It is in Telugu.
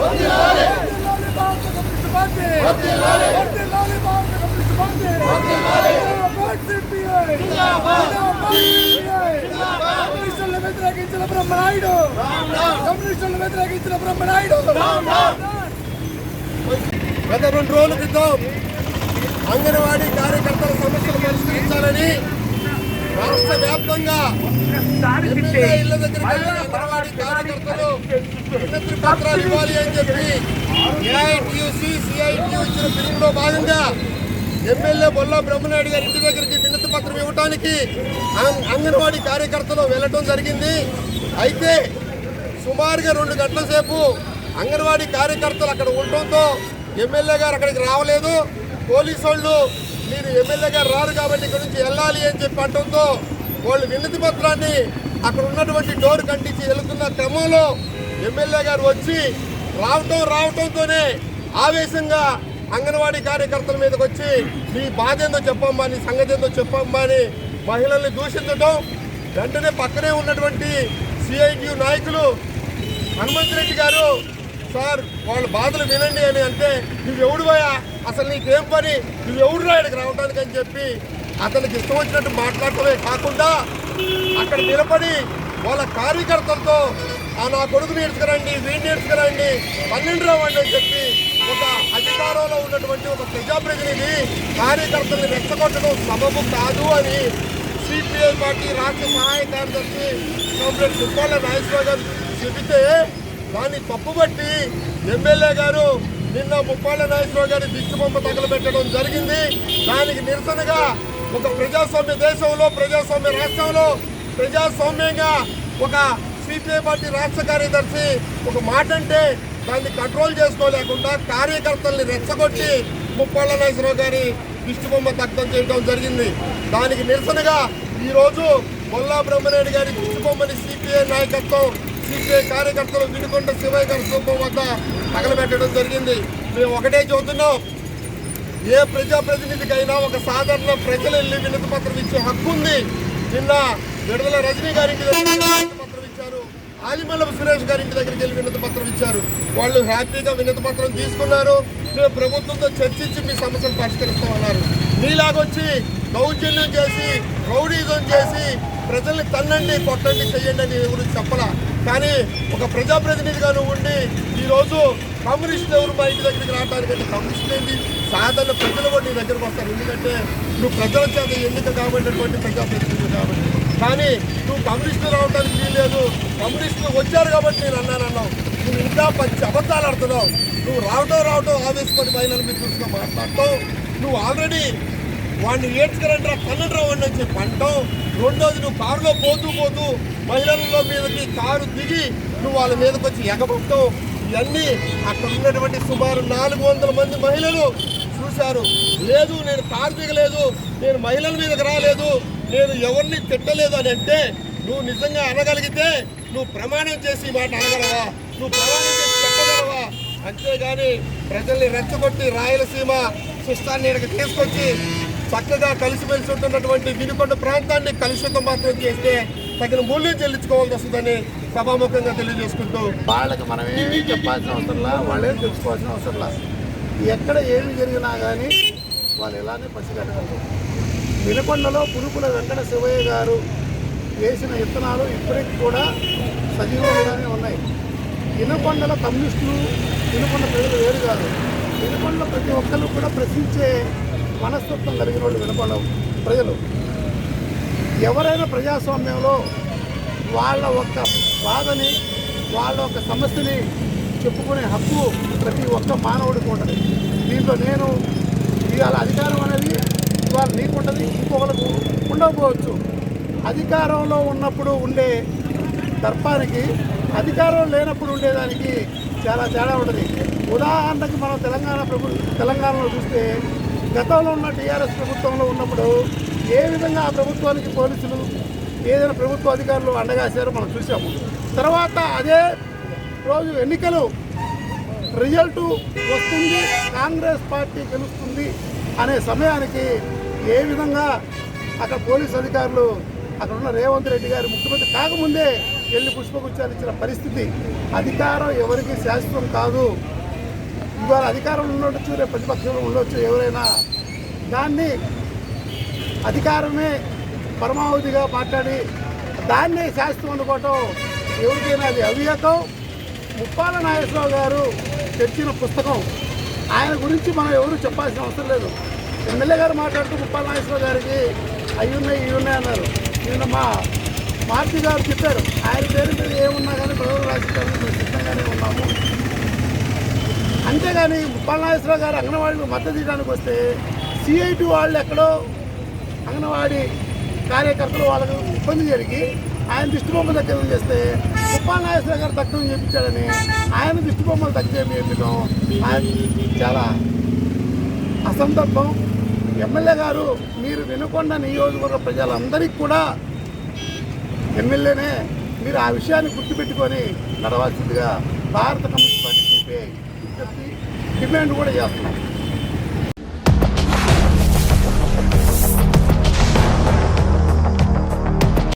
వర్తిల్లాలి భారత కమ్యూనిస్ట్ పార్టీ వర్తిల్లాలి వర్తిల్లాలి భారత కమ్యూనిస్టులను వ్యతిరేకించిన బ్రహ్మనాయుడు కమ్యూనిస్టులను వ్యతిరేకించిన బ్రహ్మనాయుడు గత రెండు రోజుల క్రితం అంగన్వాడీ కార్యకర్తల సమస్యలు పరిష్కరించాలని రాష్ట్ర వ్యాప్తంగా ఇళ్ళ దగ్గర అంగన్వాడీ కార్యకర్తలు వినతి పత్రాలు ఇవ్వాలి అని చెప్పి ఏఐటియుసి సిఐటియు ఇచ్చిన పిలుపులో భాగంగా ఎమ్మెల్యే బొల్లా బ్రహ్మనాయుడు గారి ఇంటి దగ్గరికి వినతి పత్రం ఇవ్వడానికి అంగన్వాడీ కార్యకర్తలు వెళ్ళటం జరిగింది. అయితే సుమారుగా రెండు గంటల సేపు అంగన్వాడీ కార్యకర్తలు అక్కడ ఉండటంతో ఎమ్మెల్యే గారు అక్కడికి రావలేదు. పోలీసు వాళ్ళు మీరు ఎమ్మెల్యే గారు రారు కాబట్టి ఇక్కడ నుంచి వెళ్ళాలి అని చెప్పి అనడంతో వాళ్ళు వినతి పత్రాన్ని అక్కడ ఉన్నటువంటి డోర్ కంటించి వెళుతున్న క్రమంలో ఎమ్మెల్యే గారు వచ్చి రావటం రావటంతోనే ఆవేశంగా అంగన్వాడీ కార్యకర్తల మీదకి వచ్చి నీ బాధ ఏందో చెప్పమ్మా నీ సంగతి ఏందో చెప్పమ్మా అని మహిళల్ని దూషించడం వెంటనే పక్కనే ఉన్నటువంటి సిఐటియు నాయకులు హనుమంత్ రెడ్డి గారు సార్ వాళ్ళ బాధలు వినండి అని అంటే నువ్వు ఎవడు పోయా అసలు నీకేం పని? నువ్వు ఎవడు రాయడికి రావడానికి అని చెప్పి అతనికి ఇష్టం వచ్చినట్టు మాట్లాడటమే కాకుండా అక్కడ నిలబడి వాళ్ళ కార్యకర్తలతో ఆ నా కొడుకు నేర్చుకురండి వీడిని నేర్చుకురండి పన్నెండు రావండి అని చెప్పి ఒక అధికారంలో ఉన్నటువంటి ఒక ప్రజాప్రతినిధి కార్యకర్తల్ని రెచ్చగొట్టడం సబబు కాదు అని సిపిఐ పార్టీ రాష్ట్ర సహాయ కార్యదర్శి కామ్రేడ్ ముప్పాళ్ళ నాగేశ్వర గారు చెబితే దాన్ని తప్పుబట్టి ఎమ్మెల్యే గారు నిన్న ముప్పాళ్ళ నాగేశ్వర గారి దిష్టిబొమ్మ తగలబెట్టడం జరిగింది. దానికి నిరసనగా ఒక ప్రజాస్వామ్య దేశంలో ప్రజాస్వామ్య రాష్ట్రంలో ప్రజాస్వామ్యంగా ఒక సిపిఐ పార్టీ రాష్ట్ర కార్యదర్శి ఒక మాట అంటే దాన్ని కంట్రోల్ చేసుకోలేకుండా కార్యకర్తల్ని రెచ్చగొట్టి ముప్పళ్ళ నాగేశ్వరరావు గారి దిష్టిబొమ్మ దగ్ధం చేయడం జరిగింది. దానికి నిరసనగా ఈరోజు మొల్లా బ్రహ్మనాయుడు గారి దిష్టిబొమ్మని సిపిఐ నాయకత్వం సిపిఐ కార్యకర్తలు వినుకొండ శివయ్య గారి స్థూపం వద్ద తగలబెట్టడం జరిగింది. మేము ఒకటే చూస్తున్నాం ఏ ప్రజాప్రతినిధికైనా ఒక సాధారణ ప్రజలు వెళ్ళి వినతి పత్రం ఇచ్చే హక్కు ఉంది. నిన్న విడుదల రజనీ గారికి పత్రం ఆదిమల్లపు సురేష్ గారి ఇంటి దగ్గరికి వెళ్ళి వినతి పత్రం ఇచ్చారు. వాళ్ళు హ్యాపీగా వినతి పత్రం తీసుకున్నారు. మేము ప్రభుత్వంతో చర్చించి మీ సమస్యను పరిష్కరిస్తామన్నారు. మీలాగొచ్చి దౌర్జన్యం చేసి రౌడీజం చేసి ప్రజల్ని తన్నండి కొట్టండి చెయ్యండి అని గురించి చెప్పలా. కానీ ఒక ప్రజాప్రతినిధిగా నువ్వు ఉండి ఈరోజు కమ్యూనిస్ట్ ఎవరు మా ఇంటి దగ్గరికి రావడానికి కమ్యూనిస్ట్ ఏంటి సాధారణ ప్రజలు కూడా నీ దగ్గరకు వస్తారు. ఎందుకంటే నువ్వు ప్రజల చేత ఎన్నిక కాబట్టినటువంటి ప్రజాప్రతినిధులు కాబట్టి. కానీ నువ్వు కమ్యూనిస్టులు రావడానికి వీల్లేదు కమ్యూనిస్టులు వచ్చారు కాబట్టి నేను అన్నానన్నావు నువ్వు ఇంకా పచ్చి అబద్ధాలు ఆడుతున్నావు. నువ్వు రావటం రావటం ఆవేశపడి మహిళల మీద చూసుకుని మాట్లాడటం నువ్వు ఆల్రెడీ వాడిని ఏడ్చుకురంటారా పన్నెండు రావండి అని చెప్పి అంటాం రెండోది నువ్వు కారులో పోతూ పోతూ మహిళల మీదకి కారు దిగి నువ్వు వాళ్ళ మీదకి వచ్చి ఎగబట్టం ఇవన్నీ అక్కడ ఉన్నటువంటి సుమారు నాలుగు వందల మంది మహిళలు చూశారు. లేదు నేను కారు దిగలేదు. నేను మహిళల మీదకి రాలేదు. నేను ఎవరిని తిట్టలేదు అని అంటే నువ్వు నిజంగా అనగలిగితే నువ్వు ప్రమాణం చేసి మాట అనగలవా? నువ్వు ప్రమాణం చేసి చెప్పగలవా? అంతేగాని ప్రజల్ని రెచ్చగొట్టి రాయలసీమ శిష్టాన్ని ఇక్కడికి తీసుకొచ్చి చక్కగా కలిసిమెలిసి ఉంటున్నటువంటి వినుకొండ ప్రాంతాన్ని కలుషితం మాత్రం చేస్తే తగిన మూల్యం చెల్లించుకోవాల్సి వస్తుందని సభాముఖంగా తెలియజేసుకుంటూ వాళ్ళకి మనం ఏమీ చెప్పాల్సిన అవసరంలా వాళ్ళే తెలుసుకోవాల్సిన అవసరంలా ఎక్కడ ఏమి జరిగినా కానీ వాళ్ళు ఇలానే పసిగట్టగలరు వినకొండలో పురుకుల వెంకట శివయ్య గారు వేసిన విత్తనాలు ఇప్పటికి కూడా సజీవంగానే ఉన్నాయి. వినకొండల కమ్యూనిస్టులు వినకొండ ప్రజలు వేరు కాదు. వినకొండలో ప్రతి ఒక్కరు కూడా ప్రశ్నించే మనస్తత్వం కలిగిన వాళ్ళు వినకొండ ప్రజలు. ఎవరైనా ప్రజాస్వామ్యంలో వాళ్ళ ఒక్క బాధని వాళ్ళ ఒక సమస్యని చెప్పుకునే హక్కు ప్రతి ఒక్క మానవుడికి ఉంటుంది. దీంట్లో నేను ఇవాళ అధికారం అనేది ఇవాళ నీకుంటుంది ఇంకొకరికి ఉండకపోవచ్చు. అధికారంలో ఉన్నప్పుడు ఉండే దర్పానికి అధికారం లేనప్పుడు ఉండేదానికి చాలా తేడా ఉంటుంది. ఉదాహరణకి మనం తెలంగాణ ప్రభు తెలంగాణలో చూస్తే గతంలో ఉన్న టీఆర్ఎస్ ప్రభుత్వంలో ఉన్నప్పుడు ఏ విధంగా ఆ ప్రభుత్వానికి పోలీసులు ఏదైనా ప్రభుత్వ అధికారులు అండగాసారో మనం చూసాము. తర్వాత అదే రోజు ఎన్నికలు రిజల్టు వస్తుంది కాంగ్రెస్ పార్టీ గెలుస్తుంది అనే సమయానికి ఏ విధంగా అక్కడ పోలీస్ అధికారులు అక్కడ ఉన్న రేవంత్ రెడ్డి గారు ముఖ్యమంత్రి కాకముందే వెళ్ళి పుష్పగుచ్చాలు ఇచ్చిన పరిస్థితి. అధికారం ఎవరికి శాశ్వతం కాదు. ఇవాళ అధికారంలో ఉండొచ్చు రేపు ప్రతిపక్షంలో ఉండొచ్చు ఎవరైనా. దాన్ని అధికారమే పరమావధిగా మాట్లాడి దాన్నే శాస్త్రం అనుకోవటం ఎవరికైనా అది అవివేకం. ముప్పాల నాగేశ్వరరావు గారు తెచ్చిన పుస్తకం. ఆయన గురించి మనం ఎవరు చెప్పాల్సిన అవసరం లేదు. ఎమ్మెల్యే గారు మాట్లాడుతూ ముప్పాల నాగేశ్వరరావు గారికి అవి ఉన్నాయి ఇవి ఉన్నాయి అన్నారు. నిన్న మా మార్తి గారు చెప్పారు ఆయన పేరు మీద ఏమున్నా కానీ ప్రజలు రాజకీయాలకు మేము సిద్ధంగానే ఉన్నాము. అంతేగాని ముప్పాల నాగేశ్వరరావు గారు అంగన్వాడీకి మద్దతు ఇవ్వడానికి వస్తే సిఐటి వాళ్ళు ఎక్కడో అంగన్వాడీ కార్యకర్తలు వాళ్ళకు ఇబ్బంది జరిగి ఆయన దిష్టిబొమ్మ దగ్గర చేస్తే ముప్పాల నాగేశ్వరరావు గారు తక్కువ చేయించాడని ఆయన దిష్టిబొమ్మలు తక్కువ దగ్గర చేయించడం ఆయన చాలా అసందర్భం. ఎమ్మెల్యే గారు మీరు వినకొండ నియోజకవర్గ ప్రజలందరికీ కూడా ఎమ్మెల్యేనే మీరు ఆ విషయాన్ని గుర్తుపెట్టుకొని నడవాల్సిందిగా భారత కమ్యూనిస్ట్ పార్టీ డిమాండ్ కూడా చేస్తున్నాం